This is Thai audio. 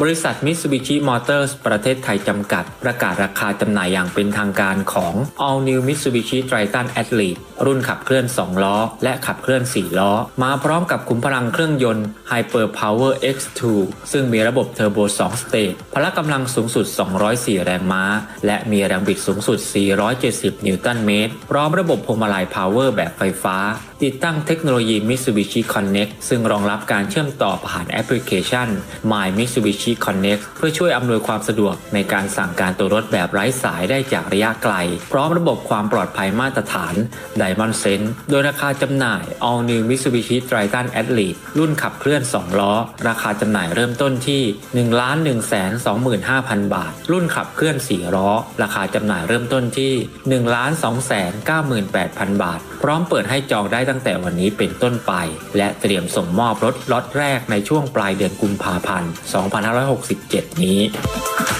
บริษัท Mitsubishi Motors ประเทศไทยจำกัด ประกาศราคาจำหน่ายอย่างเป็นทางการของ All New Mitsubishi Triton Athlete รุ่นขับเคลื่อน 2 ล้อ และขับเคลื่อน 4 ล้อ มาพร้อมกับขุมพลังเครื่องยนต์ Hyper Power X2 ซึ่งมีระบบเทอร์โบ 2 สเตจพละกำลังสูงสุด 204 แรงม้า และมีแรงบิดสูงสุด 470 นิวตันเมตร พร้อมระบบพวงมาลัย Power แบบไฟฟ้า ติดตั้งเทคโนโลยี Mitsubishi Connect ซึ่งรองรับการเชื่อมต่อผ่านแอปพลิเคชัน My Mitsubishi Connect เพื่อช่วยอำนวยความสะดวกในการสั่งการตัวรถแบบไร้สายได้จากระยะไกล พร้อมระบบความปลอดภัยมาตรฐาน Diamond Sense โดยราคาจำหน่าย All New Mitsubishi Triton Athlete รุ่นขับเคลื่อน 2 ล้อ ราคาจำหน่ายเริ่มต้นที่ 1 1 2 5 0 0 0 บาท รุ่นขับเคลื่อน 4 ล้อ ราคาจำหน่ายเริ่มต้นที่ 1 2 9 8 0 0 0 บาท พร้อมเปิดให้จองได้ตั้งแต่วันนี้เป็นต้นไป และเตรียมส่งมอบรถล็อตแรกในช่วงปลายเดือนกุมภาพันธ์2567 นี้